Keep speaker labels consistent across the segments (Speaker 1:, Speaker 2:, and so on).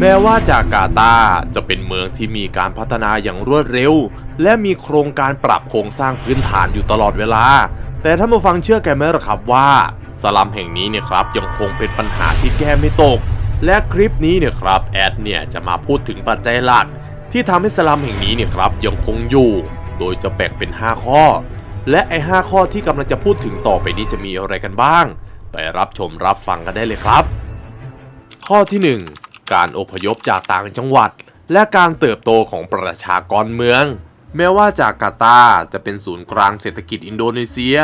Speaker 1: แม้ว่าจาการ์ตาจะเป็นเมืองที่มีการพัฒนาอย่างรวดเร็ว และมีโครงการปรับโครงสร้างพื้นฐานอยู่ตลอดเวลา แต่ถ้ามาฟังเชื่อแกไหมล่ะครับว่าสลัมแห่งนี้เนี่ยครับยังคงเป็นปัญหาที่แก้ไม่ตก และคลิปนี้เนี่ยครับแอดเนี่ยจะมาพูดถึงปัจจัยหลัก ที่ทำให้สลัมแห่งนี้เนี่ยครับยังคงอยู่ โดยจะแบ่งเป็น 5 ข้อ และไอ้5ข้อที่กำลังจะพูดถึงต่อไปนี้จะมีอะไรกันบ้าง ไปรับชมรับฟังกันได้เลยครับ ข้อที่ 1 การอพยพจากต่างจังหวัด และการเติบโตของประชากรเมือง แม้ว่าจาการ์ตาจะเป็นศูนย์กลางเศรษฐกิจอินโดนีเซีย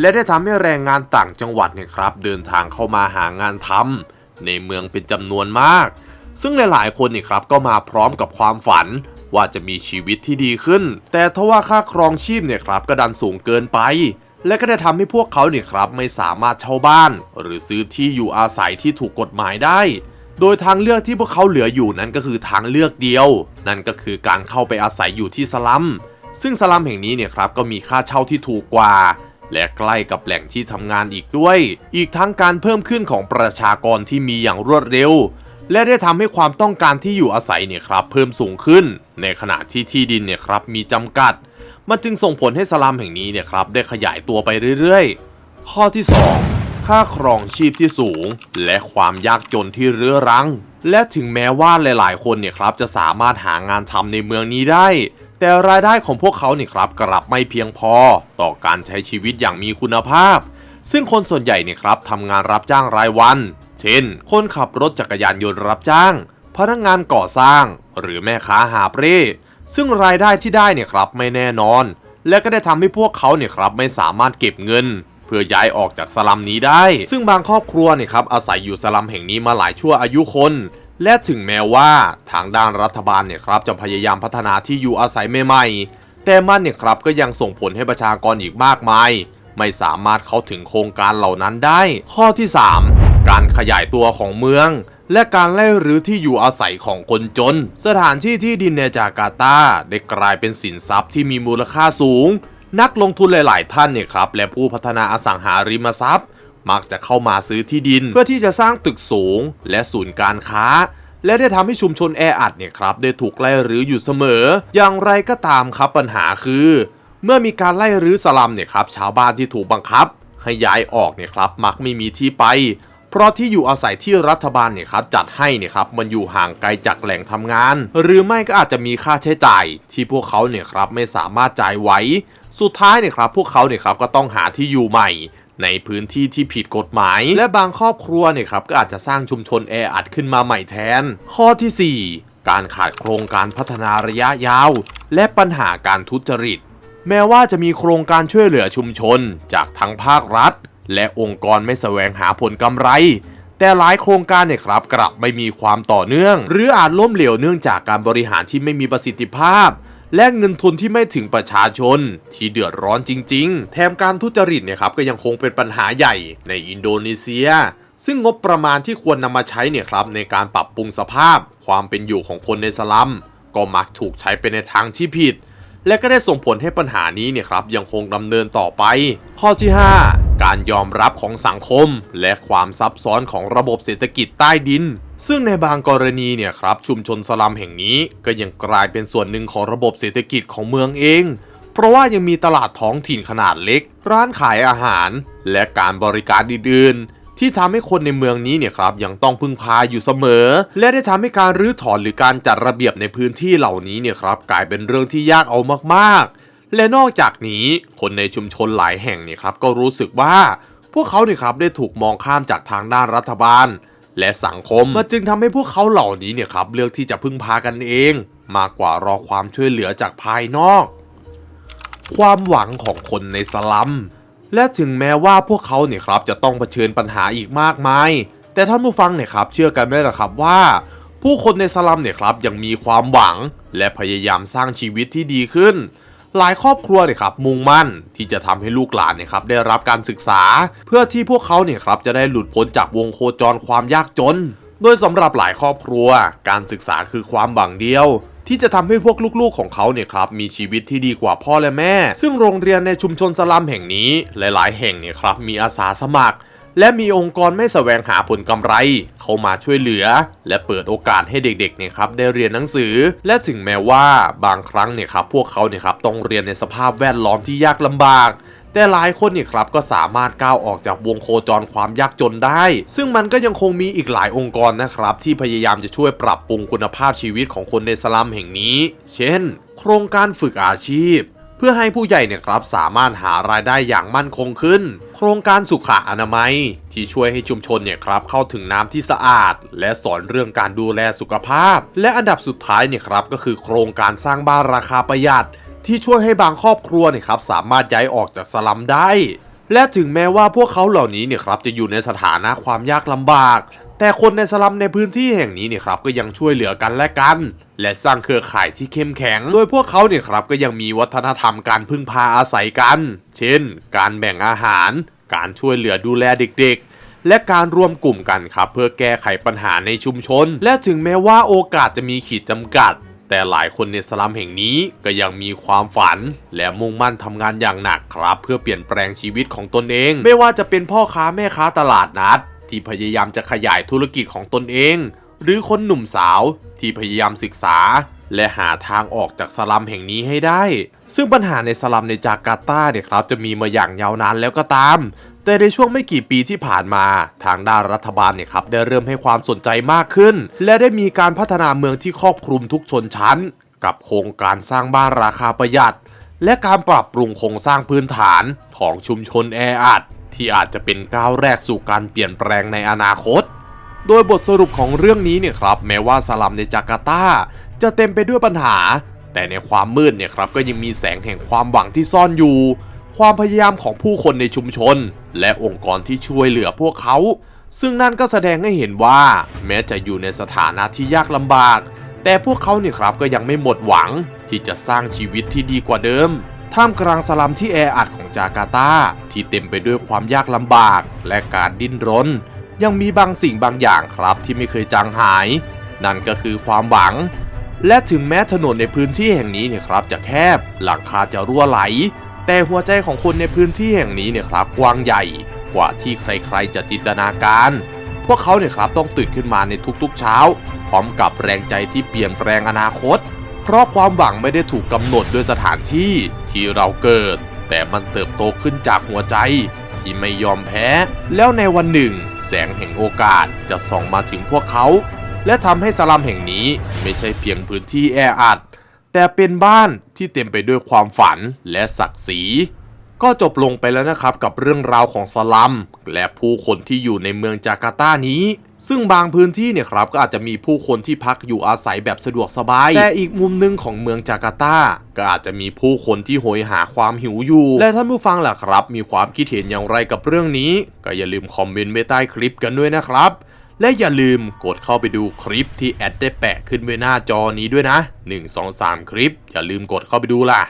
Speaker 1: และได้ทำให้แรงงานต่างจังหวัดเนี่ยครับเดินทางเข้ามาหางานทำในเมืองเป็นจำนวนมาก ซึ่งหลายๆคนนี่ครับก็มาพร้อมกับความฝันว่าจะมีชีวิตที่ดีขึ้น แต่ทว่าค่าครองชีพเนี่ยครับก็ดันสูงเกินไป และก็ได้ทำให้พวกเขาเนี่ยครับไม่สามารถเช่าบ้าน หรือซื้อที่อยู่อาศัยที่ถูกกฎหมายได้ โดยทางเลือกที่พวกเขาเหลืออยู่นั้นก็คือทางเลือกเดียว นั่นก็คือการเข้าไปอาศัยอยู่ที่สลัม ซึ่งสลัมแห่งนี้เนี่ยครับก็มีค่าเช่าที่ถูกกว่า และใกล้กับแหล่งที่ทำงานอีกด้วย อีกทั้งการเพิ่มขึ้นของประชากรที่มีอย่างรวดเร็ว และได้ทำให้ความต้องการที่อยู่อาศัยเนี่ยครับเพิ่มสูงขึ้น ในขณะที่ที่ดินเนี่ยครับมีจำกัด มันจึงส่งผลให้สลัมแห่งนี้เนี่ยครับได้ขยายตัวไปเรื่อยๆ ข้อที่ 2 ค่าครองชีพที่สูง และความยากจนที่เรื้อรัง และถึงแม้ว่าหลาย ๆ คนเนี่ยครับจะสามารถหางานทำในเมืองนี้ได้ แต่รายได้ของพวกเขาเนี่ยครับกลับไม่เพียงพอ ต่อการใช้ชีวิตอย่างมีคุณภาพ ซึ่งคนส่วนใหญ่เนี่ยครับทำงานรับจ้างรายวัน เช่น คนขับรถจักรยานยนต์รับจ้าง พนักงานก่อสร้าง หรือแม่ค้าหาบเร่ซึ่งรายได้ที่ได้เนี่ยครับไม่แน่นอน และก็ได้ทำให้พวกเขาเนี่ยครับไม่สามารถเก็บเงิน พื่อย้ายออกจากสลัมนี้ได้ ซึ่งบางครอบครัวเนี่ยครับอาศัยอยู่สลัมแห่งนี้มาหลายชั่วอายุคน และถึงแม้ว่าทางด้านรัฐบาลเนี่ยครับจะพยายามพัฒนาที่อยู่อาศัยใหม่ๆ แต่มันเนี่ยครับก็ยังส่งผลให้ประชากรอีกมากมาย ไม่สามารถเข้าถึงโครงการเหล่านั้นได้ ข้อที่ 3 การขยายตัวของเมืองและการไล่รื้อที่อยู่อาศัยของคนจน สถานที่ที่ดินในจาการ์ตาได้กลายเป็นสินทรัพย์ที่มีมูลค่าสูง นักลงทุนหลาย ๆ ท่านเนี่ยครับและผู้พัฒนาอสังหาริมทรัพย์ มักจะเข้ามาซื้อที่ดิน เพื่อที่จะสร้างตึกสูง และศูนย์การค้า และได้ทำให้ชุมชนแออัดเนี่ยครับได้ถูกไล่รื้ออยู่เสมอ อย่างไรก็ตามครับปัญหาคือ เมื่อมีการไล่รื้อสลัมเนี่ยครับชาวบ้านที่ถูกบังคับ ให้ย้ายออกเนี่ยครับมักไม่มีที่ไปเพราะที่อยู่อาศัยที่รัฐบาลเนี่ยครับจัดให้เนี่ยครับมันอยู่ห่างไกลจากแหล่งทำงาน หรือไม่ก็อาจจะมีค่าใช้จ่ายที่พวกเขาเนี่ยครับไม่สามารถจ่ายไหว สุดท้ายเนี่ยครับพวกเขาเนี่ยครับก็ต้องหาที่อยู่ใหม่ในพื้นที่ที่ผิดกฎหมาย และบางครอบครัวเนี่ยครับก็อาจจะสร้างชุมชนแออัดขึ้นมาใหม่แทน ข้อทีสี่ 4 การขาดโครงการพัฒนาระยะยาว และปัญหาการทุจริต แม้ว่าจะมีโครงการช่วยเหลือชุมชน จากทั้งภาครัฐ และองค์กรไม่แสวงหาผลกำไร แต่หลายโครงการเนี่ยครับกลับไม่มีความต่อเนื่อง หรืออาจล้มเหลวเนื่องจากการบริหารที่ไม่มีประสิทธิภาพ และเงินทุนที่ไม่ถึงประชาชน ที่เดือดร้อนจริง ๆ แถมการทุจริตเนี่ยครับก็ยังคงเป็นปัญหาใหญ่ในอินโดนีเซีย ซึ่งงบประมาณที่ควรนำมาใช้เนี่ยครับในการปรับปรุงสภาพ ความเป็นอยู่ของคนในสลัม ก็มักถูกใช้ไปในทางที่ผิด และก็ได้ส่งผลให้ปัญหานี้เนี่ยครับยังคงดำเนินต่อไป ข้อที่ 5 การยอมรับของสังคม และความซับซ้อนของระบบเศรษฐกิจใต้ดิน ซึ่งในบางกรณีเนี่ยครับชุมชนสลัมแห่งนี้ ก็ยังกลายเป็นส่วนหนึ่งของระบบเศรษฐกิจของเมืองเอง เพราะว่ายังมีตลาดท้องถิ่นขนาดเล็ก ร้านขายอาหาร และการบริการอื่นๆที่ทำให้คนในเมืองนี้เนี่ยครับยังต้องพึ่งพาอยู่เสมอ และได้ทำให้การรื้อถอนหรือการจัดระเบียบในพื้นที่เหล่านี้เนี่ยครับกลายเป็นเรื่องที่ยากเอามากๆ และนอกจากนี้คนในชุมชนหลายแห่งเนี่ยครับก็รู้สึกว่า พวกเขาเนี่ยครับได้ถูกมองข้ามจากทางด้านรัฐบาล และสังคมมันจึงทำให้พวกเขาเหล่านี้เนี่ยครับเลือกที่จะพึ่งพากันเอง มากกว่ารอความช่วยเหลือจากภายนอก ความหวังของคนในสลัม และถึงแม้ว่าพวกเขาเนี่ยครับจะต้องเผชิญปัญหาอีกมากมาย แต่ท่านผู้ฟังเนี่ยครับเชื่อกันไหมล่ะครับว่า ผู้คนในสลัมเนี่ยครับยังมีความหวัง และพยายามสร้างชีวิตที่ดีขึ้น หลายครอบครัวเนี่ยครับมุ่งมั่นที่จะทำให้ลูกหลานเนี่ยครับได้รับการศึกษา เพื่อที่พวกเขาเนี่ยครับจะได้หลุดพ้นจากวงโคจรความยากจน โดยสำหรับหลายครอบครัว การศึกษาคือความหวังเดียวที่จะทำให้พวกลูกๆของเขาเนี่ยครับมีชีวิตที่ดีกว่าพ่อและแม่ ซึ่งโรงเรียนในชุมชนสลัมแห่งนี้ หลายๆ แห่งเนี่ยครับมีอาสาสมัคร และมีองค์กรไม่แสวงหาผลกำไร เข้ามาช่วยเหลือ และเปิดโอกาสให้เด็กๆเนี่ยครับได้เรียนหนังสือ และถึงแม้ว่าบางครั้งเนี่ยครับพวกเขาเนี่ยครับต้องเรียนในสภาพแวดล้อมที่ยากลำบากแต่หลายคนเนี่ยครับก็สามารถก้าวออกจากวงโคจรความยากจนได้ ซึ่งมันก็ยังคงมีอีกหลายองค์กรนะครับ ที่พยายามจะช่วยปรับปรุงคุณภาพชีวิตของคนในสลัมแห่งนี้ เช่น โครงการฝึกอาชีพ พื่อให้ผู้ใหญ่เนี่ยครับสามารถหารายได้อย่างมั่นคงขึ้น โครงการสุขอนามัย ที่ช่วยให้ชุมชนเนี่ยครับเข้าถึงน้ำที่สะอาด และสอนเรื่องการดูแลสุขภาพ และอันดับสุดท้ายเนี่ยครับก็คือโครงการสร้างบ้านราคาประหยัด ที่ช่วยให้บางครอบครัวเนี่ยครับสามารถย้ายออกจากสลัมได้ และถึงแม้ว่าพวกเขาเหล่านี้เนี่ยครับจะอยู่ในสถานะความยากลำบาก แต่คนในสลัมในพื้นที่แห่งนี้เนี่ยครับก็ยังช่วยเหลือกันและกัน และสร้างเครือข่ายที่เข้มแข็ง โดยพวกเขาเนี่ยครับก็ยังมีวัฒนธรรมการพึ่งพาอาศัยกัน เช่น การแบ่งอาหาร การช่วยเหลือดูแลเด็กๆ และการรวมกลุ่มกันครับ เพื่อแก้ไขปัญหาในชุมชน และถึงแม้ว่าโอกาสจะมีขีดจำกัด แต่หลายคนในสลัมแห่งนี้ก็ยังมีความฝัน และมุ่งมั่นทำงานอย่างหนักครับ เพื่อเปลี่ยนแปลงชีวิตของตนเอง ไม่ว่าจะเป็นพ่อค้าแม่ค้าตลาดนัด ที่พยายามจะขยายธุรกิจของตนเอง หรือคนหนุ่มสาวที่พยายามศึกษา และหาทางออกจากสลัมแห่งนี้ให้ได้ ซึ่งปัญหาในสลัมในจาการ์ตาเนี่ยครับจะมีมาอย่างยาวนานแล้วก็ตามแต่ในช่วงไม่กี่ปีที่ผ่านมาทางด้านรัฐบาลเนี่ยครับได้เริ่มให้ความสนใจมากขึ้น และได้มีการพัฒนาเมืองที่ครอบคลุมทุกชนชั้น กับโครงการสร้างบ้านราคาประหยัด และการปรับปรุงโครงสร้างพื้นฐานของชุมชนแออัดที่อาจจะเป็นก้าวแรกสู่การเปลี่ยนแปลงในอนาคต โดยบทสรุปของเรื่องนี้เนี่ยครับแม้ว่าสลัมในจาการ์ตาจะเต็มไปด้วยปัญหา แต่ในความมืดเนี่ยครับก็ยังมีแสงแห่งความหวังที่ซ่อนอยู่ ความพยายามของผู้คนในชุมชน และองค์กรที่ช่วยเหลือพวกเขา ซึ่งนั่นก็แสดงให้เห็นว่า แม้จะอยู่ในสถานะที่ยากลำบาก แต่พวกเขาเนี่ยครับก็ยังไม่หมดหวังที่จะสร้างชีวิตที่ดีกว่าเดิมท่ามกลางสลัมที่แออัดของจาการ์ตาที่เต็มไปด้วยความยากลำบากและการดิ้นรน ยังมีบางสิ่งบางอย่างครับที่ไม่เคยจางหาย นั่นก็คือความหวัง และถึงแม้ถนนในพื้นที่แห่งนี้เนี่ยครับจะแคบหลังคาจะรั่วไหล แต่หัวใจของคนในพื้นที่แห่งนี้เนี่ยครับกว้างใหญ่กว่าที่ใครๆจะจินตนาการ พวกเขาเนี่ยครับต้องตื่นขึ้นมาในทุกๆเช้า พร้อมกับแรงใจที่เปลี่ยนแปลงอนาคต เพราะความหวังไม่ได้ถูกกำหนดด้วยสถานที่ที่เราเกิด แต่มันเติบโตขึ้นจากหัวใจ ที่ไม่ยอมแพ้ แล้วในวันหนึ่ง แสงแห่งโอกาสจะส่องมาถึงพวกเขา และทำให้สลัมแห่งนี้ไม่ใช่เพียงพื้นที่แออัด แต่เป็นบ้านที่เต็มไปด้วยความฝันและศักดิ์ศรี ก็จบลงไปแล้วนะครับกับเรื่องราวของสลัม และผู้คนที่อยู่ในเมืองจาการ์ตานี้ ซึ่งบางพื้นที่เนี่ยครับก็อาจจะมีผู้คนที่พักอยู่อาศัยแบบสะดวกสบาย แต่อีกมุมหนึงของเมืองจาการ์ตา ก็อาจจะมีผู้คนที่โหยหาความหิวอยู่ และท่านผู้ฟังล่ะครับ มีความคิดเห็นอย่างไรกับเรื่องนี้ ก็อย่าลืมคอมเมนต์ไว้ใต้คลิปกันด้วยนะครับ และอย่าลืมกดเข้าไปดูคลิปที่แอดได้แปะขึ้นไว้หน้าจอนี้ด้วยนะ 1 2 3 คลิป อย่าลืมกดเข้าไปดูล่ะ